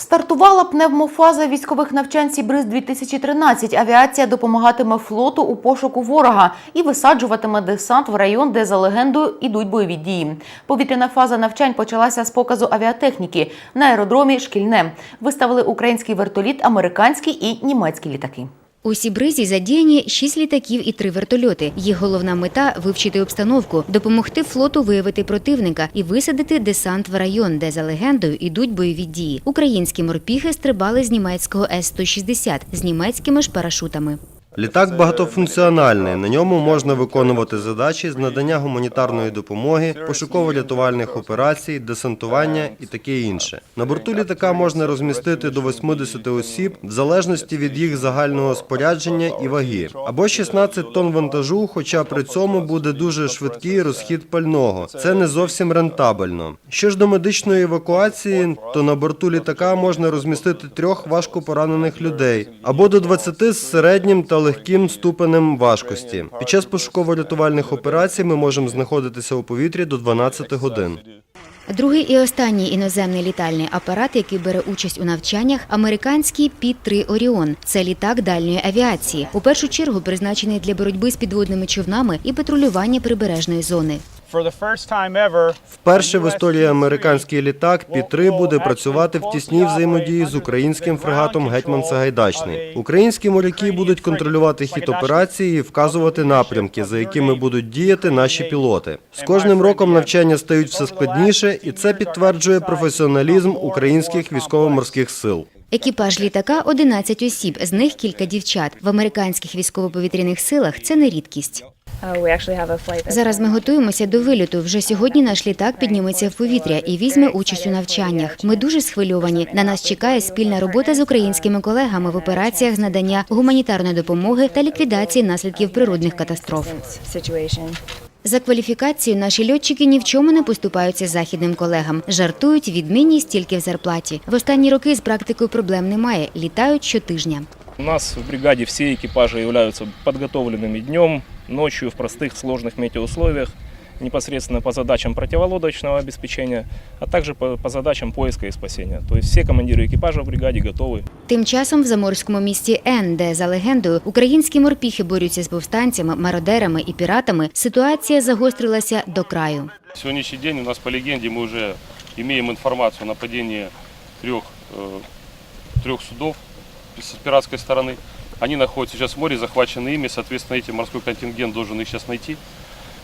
Стартувала пневмофаза військових навчань Сібриз 2013 Авіація допомагатиме флоту у пошуку ворога і висаджуватиме десант в район, де за легендою ідуть бойові дії. Повітряна фаза навчань почалася з показу авіатехніки на аеродромі Шкільне. Виставили український вертоліт, американські і німецькі літаки. У Сібризі задіяні шість літаків і три вертольоти. Їх головна мета вивчити обстановку, допомогти флоту виявити противника і висадити десант в район, де за легендою ідуть бойові дії. Українські морпіхи стрибали з німецького С-160 з німецькими ж парашутами. Літак багатофункціональний. На ньому можна виконувати задачі з надання гуманітарної допомоги, пошуково-рятувальних операцій, десантування і таке інше. На борту літака можна розмістити до 80 осіб в залежності від їх загального спорядження і ваги, або 16 тонн вантажу, хоча при цьому буде дуже швидкий розхід пального. Це не зовсім рентабельно. Що ж до медичної евакуації, то на борту літака можна розмістити трьох важко поранених людей або до 20 з середнім та легким ступенем важкості. Під час пошуково-рятувальних операцій ми можемо знаходитися у повітрі до 12 годин. Другий і останній іноземний літальний апарат, який бере участь у навчаннях, американський Пі-3 Оріон. Це літак дальньої авіації. У першу чергу призначений для боротьби з підводними човнами і патрулювання прибережної зони. For the first time ever, Вперше в історії американський літак Пі-3 буде працювати в тісній взаємодії з українським фрегатом Гетьман Сагайдачний. Українські моряки будуть контролювати хід операції і вказувати напрямки, за якими будуть діяти наші пілоти. З кожним роком навчання стають все складніше, і це підтверджує професіоналізм українських військово-морських сил. Екіпаж літака 11 осіб, з них кілька дівчат. В американських військово-повітряних силах це не рідкість. Uh, we actually have a flight that's Зараз ми готуємося до вильоту. Вже сьогодні наш літак підніметься в повітря і візьме участь у навчаннях. Ми дуже схвильовані. На нас чекає спільна робота з українськими колегами в операціях з надання гуманітарної допомоги та ліквідації наслідків природних катастроф. За кваліфікацією наші льотчики ні в чому не поступаються західним колегам. Жартують відмінність тільки в зарплаті. В останні роки з практикою проблем немає. Літають щотижня. У нас в бригаде все экипажи являются подготовленными днем, ночью в простых сложных метеоусловиях, непосредственно по задачам противолодочного обеспечения, а также по, по задачам поиска и спасения. То есть все командиры экипажа в бригаде готовы Тим часом в заморському місті Н, де за легендою українські морпіхи борються з повстанцями, мародерами і піратами, ситуація загострилася до краю. Сегодняшний день у нас по легенде мы уже имеем информацию о нападении трех, э, трех судов с пиратской стороны. Они находятся сейчас в море, захвачены ими, соответственно, эти морской контингент должен их сейчас найти.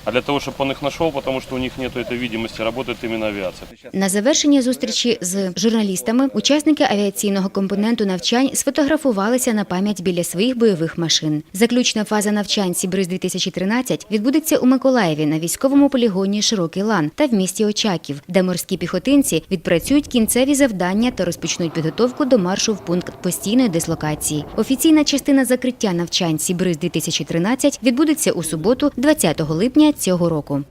А для того, чтобы он их нашел, потому что у них нет этой видимости, работает именно авиация. На завершення зустрічі з журналістами учасники авіаційного компоненту навчань сфотографувалися на пам'ять біля своїх бойових машин. Заключна фаза навчань Сібриз 2013 відбудеться у Миколаєві на військовому полігоні Широкий Лан та в місті Очаків, де морські піхотинці відпрацюють кінцеві завдання та розпочнуть підготовку до маршу в пункт постійної дислокації. Офіційна частина закриття навчань Сібриз 2013 відбудеться у суботу, 20 липня цього року.